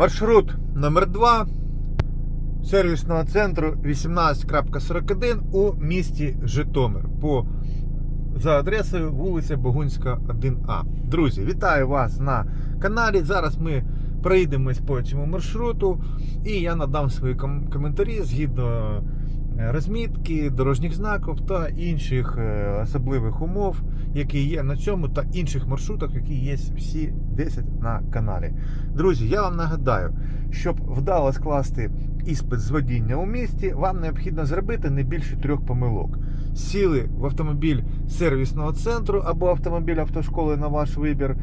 Маршрут номер 2 сервісного центру 18.41 у місті Житомир по за адресою вулиця Богунська 1А. Друзі, вітаю вас на каналі. Зараз ми проїдемось по цьому маршруту і я надам свої ком- коментарі згідно е, розмітки, дорожніх знаків та інших е, особливих умов, які є на цьому та інших маршрутах, які є всі 10 на каналі. Друзі, я вам нагадаю, щоб вдало скласти іспит з водіння у місті, вам необхідно зробити не більше трьох помилок. Сіли в автомобіль сервісного центру або автомобіль автошколи на ваш вибір,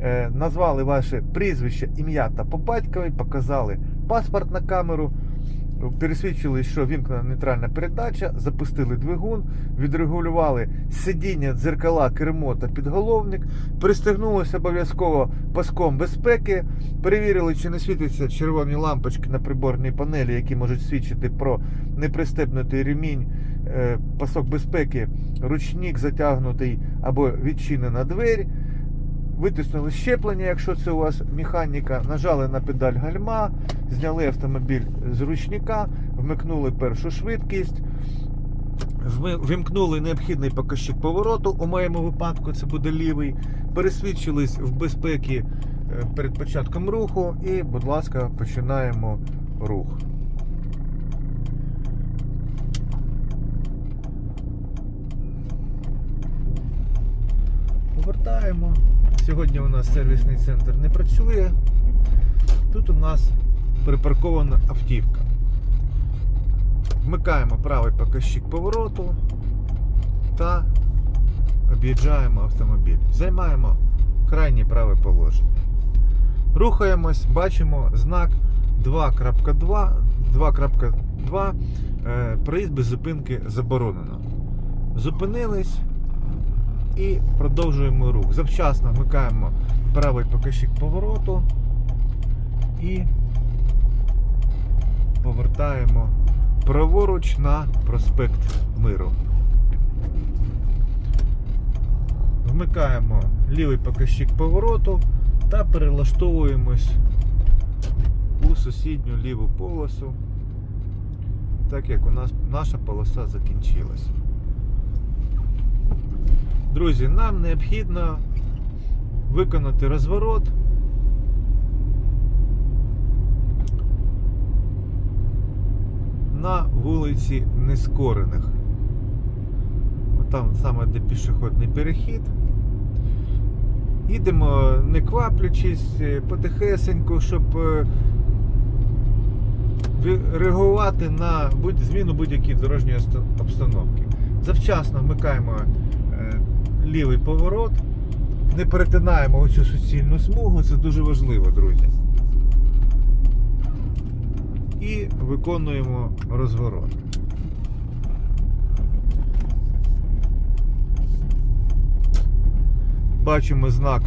е, назвали ваше прізвище, ім'я та по батькові, показали паспорт на камеру, пересвідчили, що вімкнена нейтральна передача, запустили двигун, відрегулювали сидіння, дзеркала, кермо та підголовник, пристегнулися обов'язково паском безпеки, перевірили, чи не світяться червоні лампочки на приборній панелі, які можуть свідчити про непристебнутий ремінь, е, пасок безпеки, ручник затягнутий або відчинена двері. Витиснули щеплення, якщо це у вас механіка, нажали на педаль гальма, зняли автомобіль з ручника, вмикнули першу швидкість, вимкнули необхідний показчик повороту. У моєму випадку це буде лівий. Пересвідчились в безпеки е, перед початком руху і, будь ласка, починаємо рух. Повертаємо. Сьогодні у нас сервісний центр не працює. Тут у нас припаркована автівка. Вмикаємо правий показчик повороту та об'їжджаємо автомобіль. Займаємо крайнє праве положення. Рухаємось, бачимо знак 2.2. 2.2 е, проїзд без зупинки заборонено. Зупинились і продовжуємо рух. Завчасно вмикаємо правий показчик повороту і повертаємо праворуч на проспект Миру. Вмикаємо лівий показчик повороту та перелаштовуємось у сусідню ліву полосу, так як у нас наша полоса закінчилась. Друзі, нам необхідно виконати розворот. На вулиці Нескорених. Там саме де пішохідний перехід. Їдемо не кваплячись, е, потихесеньку, щоб е, реагувати на будь- зміну будь-якої дорожньої обстановки. Завчасно вмикаємо лівий поворот, не перетинаємо оцю суцільну смугу, це дуже важливо, друзі. І виконуємо розворот. Бачимо знак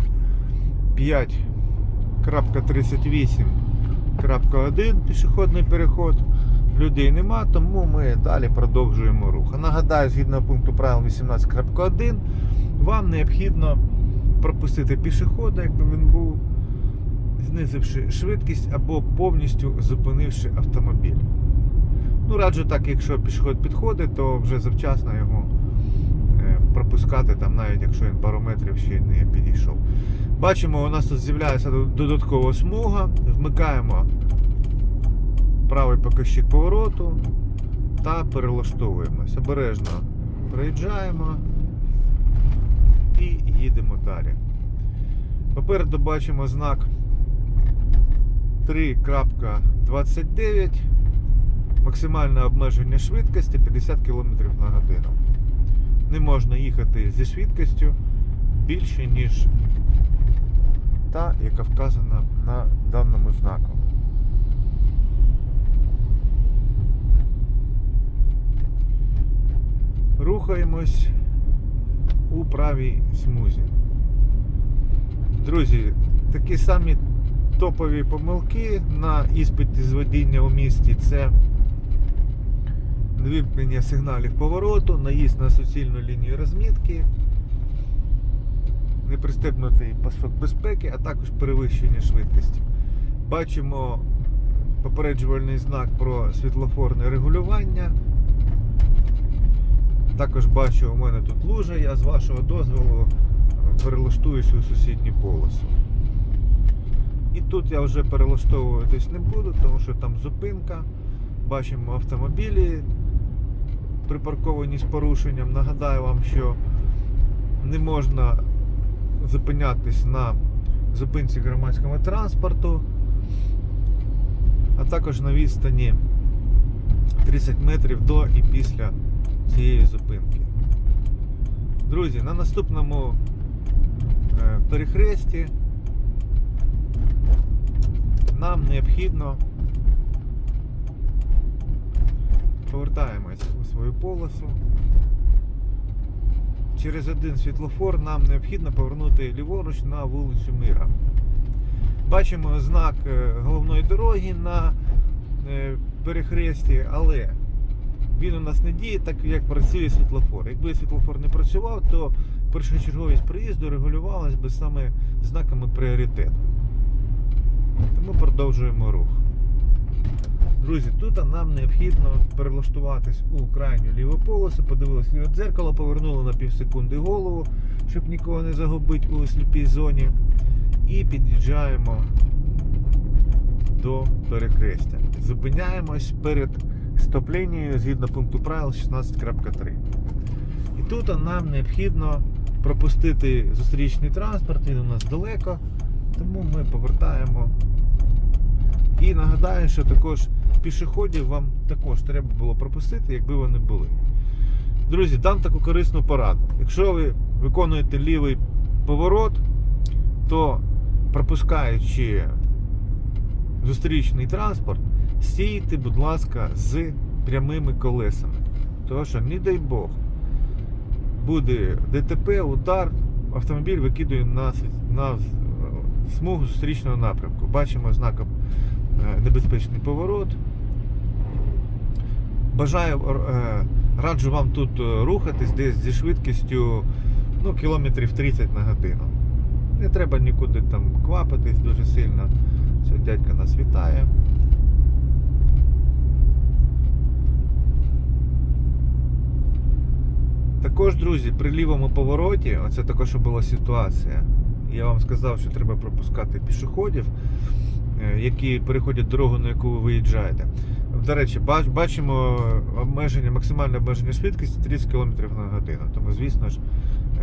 5.38.1 пішохідний переход. Людей нема, тому ми далі продовжуємо рух. Нагадаю, згідно пункту правил 18.1, вам необхідно пропустити пішохода, якби він був, знизивши швидкість або повністю зупинивши автомобіль. Ну, раджу так, якщо пішохід підходить, то вже завчасно його е, пропускати, там, навіть якщо він пару метрів ще не підійшов. Бачимо, у нас тут з'являється додаткова смуга. Вмикаємо правий показчик повороту та перелаштовуємось. Обережно проїжджаємо і їдемо далі. Попереду бачимо знак 3.29. Максимальне обмеження швидкості 50 км на годину. Не можна їхати зі швидкістю більше, ніж та, яка вказана на даному знаку. Рухаємось у правій смузі. Друзі, такі самі топові помилки на іспиті з водіння у місті це невимкнення сигналів повороту, наїзд на суцільну лінію розмітки, непристебнутий пасок безпеки, а також перевищення швидкості. Бачимо попереджувальний знак про світлофорне регулювання. Також бачу, у мене тут лужа, я з вашого дозволу е, перелаштуюсь у сусідню полосу. І тут я вже перелаштовуватись не буду, тому що там зупинка. Бачимо автомобілі припарковані з порушенням. Нагадаю вам, що не можна зупинятись на зупинці громадського транспорту, а також на відстані 30 метрів до і після цієї зупинки. Друзі, на наступному е, перехресті нам необхідно повертаємось у свою полосу. Через один світлофор нам необхідно повернути ліворуч на вулицю Мира. Бачимо знак е, головної дороги на е, перехресті, але він у нас не діє, так як працює світлофор. Якби світлофор не працював, то першочерговість приїзду регулювалась би саме знаками пріоритету. Тому продовжуємо рух. Друзі, тут нам необхідно перелаштуватись у крайню ліву полосу, подивилися ліве дзеркало, повернули на пів секунди голову, щоб нікого не загубити у сліпій зоні. І під'їжджаємо до перехрестя. Зупиняємось перед стоп-лінією згідно пункту правил 16.3. І тут нам необхідно пропустити зустрічний транспорт, він у нас далеко, тому ми повертаємо. І нагадаю, що також пішоходів вам також треба було пропустити, якби вони були. Друзі, дам таку корисну пораду. Якщо ви виконуєте лівий поворот, то пропускаючи зустрічний транспорт, стійте, будь ласка, з прямими колесами. Тому що, не дай Бог, буде ДТП, удар, автомобіль викидує на, на смугу зустрічного напрямку. Бачимо знаком е, небезпечний поворот. Бажаю, е, раджу вам тут е, рухатись десь зі швидкістю ну, кілометрів 30 на годину. Не треба нікуди там квапитись дуже сильно. Все, дядька нас вітає. Також, друзі, при лівому повороті, оце також була ситуація. Я вам сказав, що треба пропускати пішоходів, е, які переходять дорогу, на яку ви виїжджаєте. До речі, бачимо обмеження, максимальне обмеження швидкості 30 км на годину. Тому, звісно ж,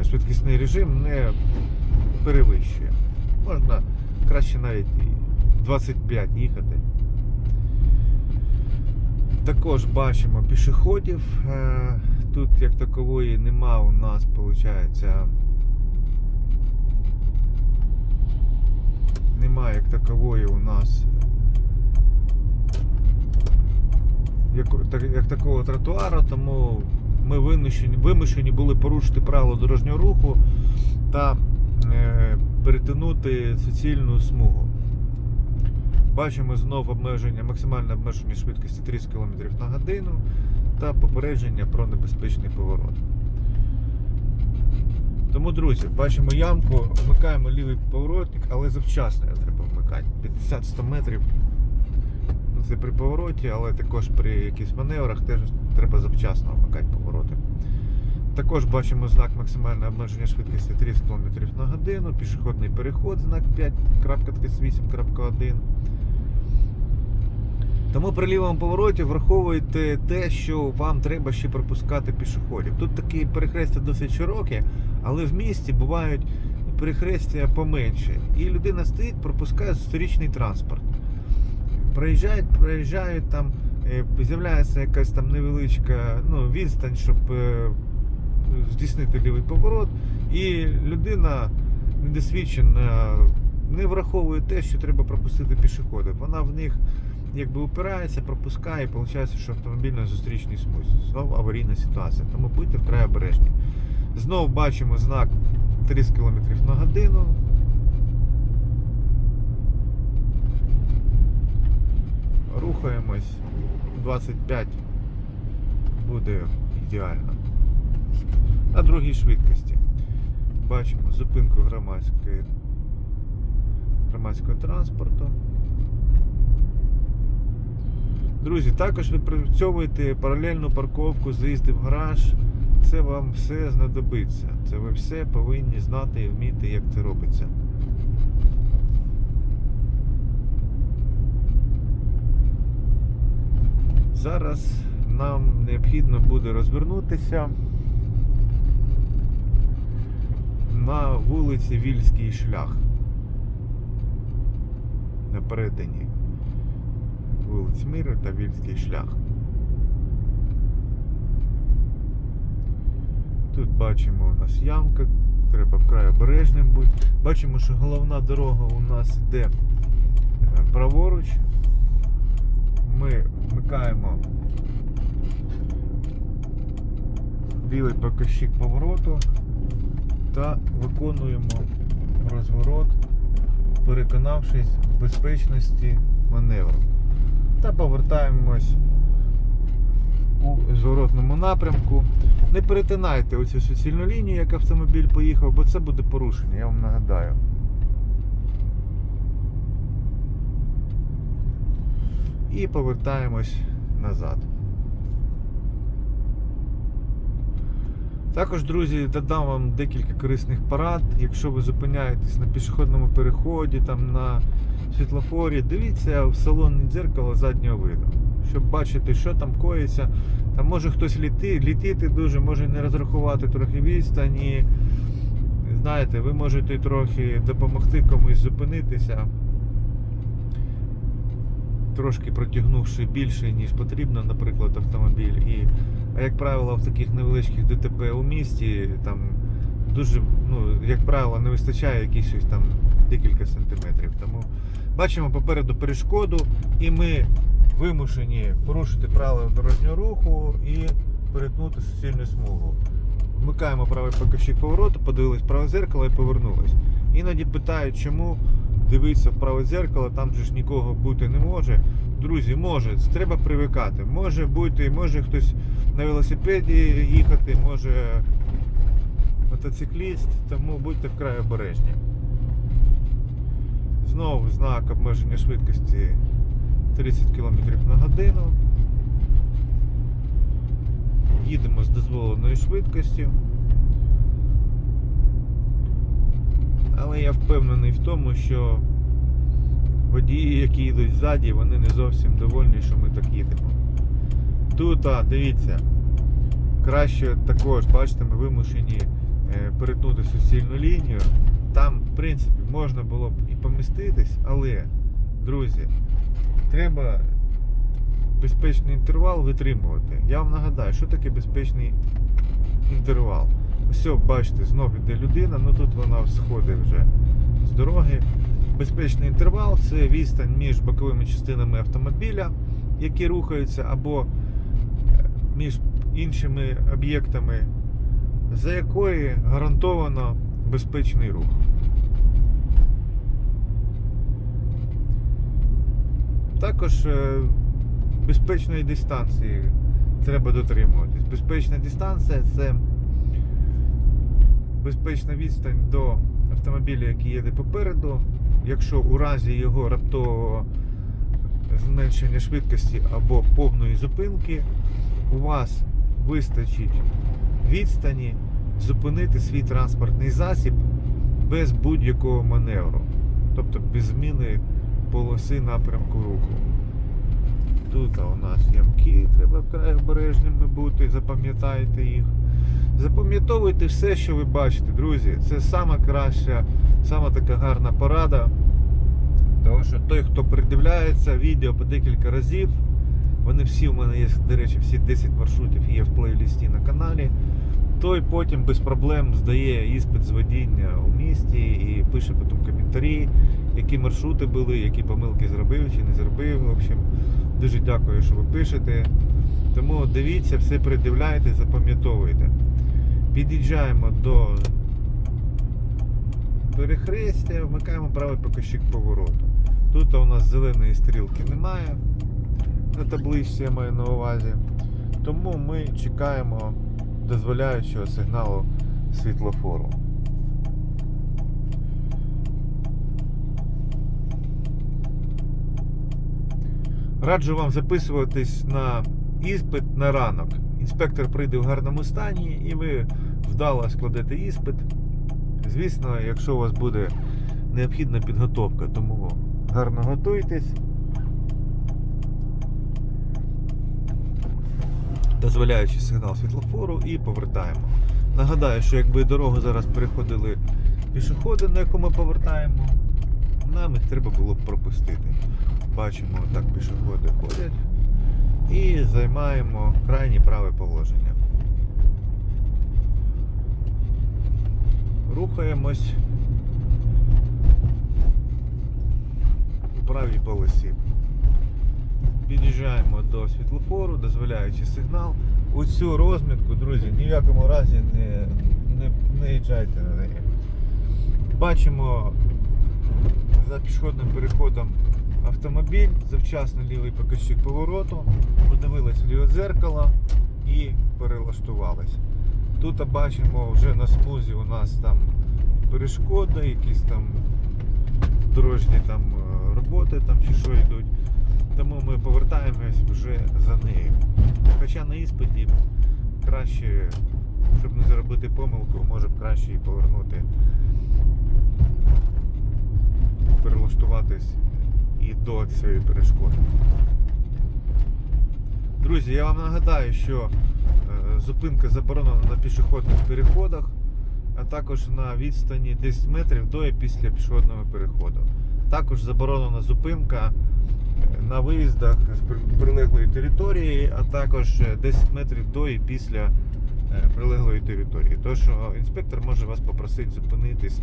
е, швидкісний режим не перевищує. Можна краще навіть і 25 їхати. Також бачимо пішоходів. Тут як такової нема у нас, виходить. Немає як такової у нас як, так, як такого тротуару, тому ми вимушені, вимушені були порушити правила дорожнього руху та е, перетинути суцільну смугу. Бачимо знов обмеження, максимальне обмеження швидкості 30 км на годину та попередження про небезпечний поворот. Тому, друзі, бачимо ямку, вмикаємо лівий поворотник, але завчасно його треба вмикати. 50-100 метрів. Ну, Це при повороті, але також при якихось маневрах теж треба завчасно вмикати повороти. Також бачимо знак максимальне обмеження швидкості 30 км на годину, пішохідний переход, знак 5.38.1. Тому при лівому повороті враховуйте те, що вам треба ще пропускати пішоходів. Тут такі перехрестя досить широкі, але в місті бувають перехрестя поменше. І людина стоїть, пропускає зустрічний транспорт. Проїжджають, проїжджають там, е, з'являється якась там невеличка ну, відстань, щоб е, здійснити лівий поворот, і людина недосвідчена не враховує те, що треба пропустити пішоходів. Вона в них якби упирається, пропускає, і виходить, що автомобіль на зустрічній смузі. Знову аварійна ситуація. Тому будьте вкрай обережні. Знову бачимо знак 30 км на годину. Рухаємось 25 буде ідеально. На другій швидкості. Бачимо зупинку громадської, громадського транспорту. Друзі, також відпрацьовуйте паралельну парковку, заїзди в гараж. Це вам все знадобиться. Це ви все повинні знати і вміти, як це робиться. Зараз нам необхідно буде розвернутися на вулиці Вільський шлях. На перетині вулиць Миру та Вільський шлях. Тут бачимо у нас ямка, треба вкрай обережним бути. Бачимо, що головна дорога у нас йде е, праворуч. Ми вмикаємо білий покажчик повороту та виконуємо розворот, переконавшись в безпечності маневру. Та повертаємось у зворотному напрямку. Не перетинайте оцю суцільну лінію, як автомобіль поїхав, бо це буде порушення, я вам нагадаю. І повертаємось назад. Також, друзі, додам вам декілька корисних порад. Якщо ви зупиняєтесь на пішохідному переході, там на світлофорі, дивіться в салонне дзеркало заднього виду, щоб бачити, що там коїться. Там може хтось літи, літити дуже, може не розрахувати трохи відстані. Знаєте, ви можете трохи допомогти комусь зупинитися, трошки протягнувши більше, ніж потрібно, наприклад, автомобіль. І, а як правило, в таких невеличких ДТП у місті там дуже, ну, як правило, не вистачає якихось там декілька сантиметрів. Тому бачимо попереду перешкоду, і ми вимушені порушити правила дорожнього руху і перетнути суцільну смугу. Вмикаємо правий покажчик повороту, подивились праве зеркало і повернулись. Іноді питають, чому дивитися в праве зеркало, там же ж нікого бути не може. Друзі, може, треба привикати. Може бути, може хтось на велосипеді їхати, може мотоцикліст, тому будьте вкрай обережні. Знову знак обмеження швидкості 30 км на годину. Їдемо з дозволеною швидкістю. Але я впевнений в тому, що водії, які йдуть ззаді, вони не зовсім довольні, що ми так їдемо. Тут, а, дивіться, краще також, бачите, ми вимушені е, перетнути суцільну лінію. Там, в принципі, можна було б і поміститись, але, друзі, треба безпечний інтервал витримувати. Я вам нагадаю, що таке безпечний інтервал. Все, бачите, знов іде людина, ну тут вона сходить вже з дороги. Безпечний інтервал це відстань між боковими частинами автомобіля, які рухаються, або між іншими об'єктами, за якої гарантовано безпечний рух. Також е, безпечної дистанції треба дотримуватись. Безпечна дистанція це безпечна відстань до автомобіля, який їде попереду. Якщо у разі його раптового зменшення швидкості або повної зупинки, у вас вистачить відстані зупинити свій транспортний засіб без будь-якого маневру, тобто без зміни полоси напрямку руху. Тут у нас ямки, треба вкрай обережними бути, запам'ятайте їх. Запам'ятовуйте все, що ви бачите, друзі. Це сама краща, сама така гарна порада. Тому що той, хто придивляється відео по декілька разів, вони всі у мене є, до речі, всі 10 маршрутів є в плейлісті на каналі. Той потім без проблем здає іспит з водіння у місті і пише потім коментарі, які маршрути були, які помилки зробив чи не зробив. В общем, дуже дякую, що ви пишете. Тому дивіться, все придивляйте, запам'ятовуйте. Під'їжджаємо до перехрестя, вмикаємо правий покажчик повороту. Тут у нас зеленої стрілки немає на табличці, я маю на увазі. Тому ми чекаємо дозволяючого сигналу світлофору. Раджу вам записуватись на іспит на ранок. Інспектор прийде в гарному стані і ви вдало складете іспит. Звісно, якщо у вас буде необхідна підготовка, тому гарно готуйтесь. Дозволяючи сигнал світлофору і повертаємо. Нагадаю, що якби дорогу зараз переходили пішоходи, на яку ми повертаємо, нам їх треба було б пропустити. Бачимо, так пішоходи ходять і займаємо крайнє праве положення. Рухаємось у правій полосі. Під'їжджаємо до світлофору, дозволяючи сигнал. У цю розмітку, друзі, ні в якому разі не, не, не їжджайте на неї. Бачимо за пішохідним переходом автомобіль, завчасно лівий показчик повороту, подивились в ліве дзеркало і перелаштувались. Тут бачимо вже на смузі у нас там перешкоди, якісь там дорожні там роботи там чи що йдуть. Тому ми повертаємось вже за нею. Хоча на іспиті краще, щоб не заробити помилку, може б краще і повернути, перелаштуватись і до цієї перешкоди. Друзі, я вам нагадаю, що е, зупинка заборонена на пішохідних переходах, а також на відстані 10 метрів до і після пішохідного переходу. Також заборонена зупинка е, на виїздах з прилеглої території, а також е, 10 метрів до і після е, прилеглої території. Тож інспектор може вас попросити зупинитись,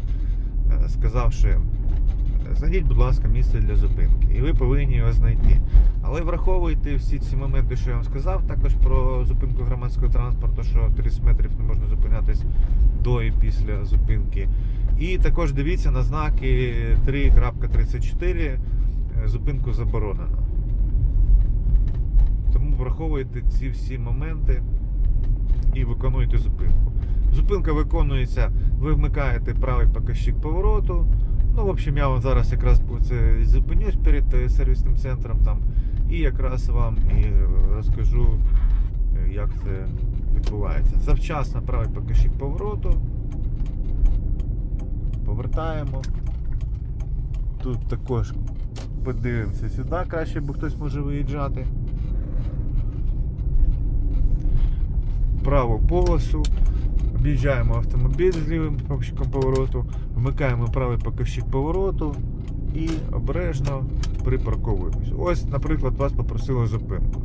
е, сказавши, е, знайдіть, будь ласка, місце для зупинки. І ви повинні його знайти. Але враховуйте всі ці моменти, що я вам сказав, також про зупинку громадського транспорту, що 30 метрів не можна зупинятись до і після зупинки. І також дивіться на знаки 3.34 е, зупинку заборонено. Тому враховуйте ці всі моменти і виконуйте зупинку. Зупинка виконується, ви вмикаєте правий показчик повороту. Ну, в общем, я вам зараз якраз це зупинюсь перед е, сервісним центром там і якраз вам і е, розкажу, як це відбувається. Завчасно правий показчик повороту. Повертаємо. Тут також подивимося сюди, краще, бо хтось може виїжджати. Праву полосу. Об'їжджаємо автомобіль з лівим показчиком повороту, вмикаємо правий показчик повороту і обережно припарковуємось. Ось, наприклад, вас попросили зупинку.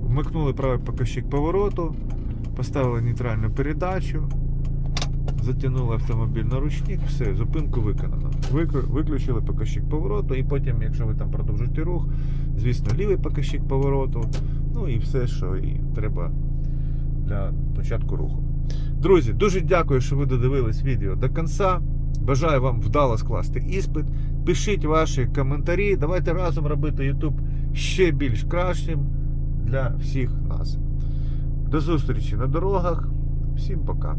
Вмикнули правий показчик повороту, поставили нейтральну передачу, затягнули автомобіль на ручник, все, зупинку виконано. Виключили показчик повороту, і потім, якщо ви там продовжуєте рух, звісно, лівий показчик повороту, ну і все, що і треба для початку руху. Друзі, дуже дякую, що ви додивились відео до кінця. Бажаю вам вдало скласти іспит. Пишіть ваші коментарі. Давайте разом робити YouTube ще більш кращим для всіх нас. До зустрічі на дорогах. Всім пока.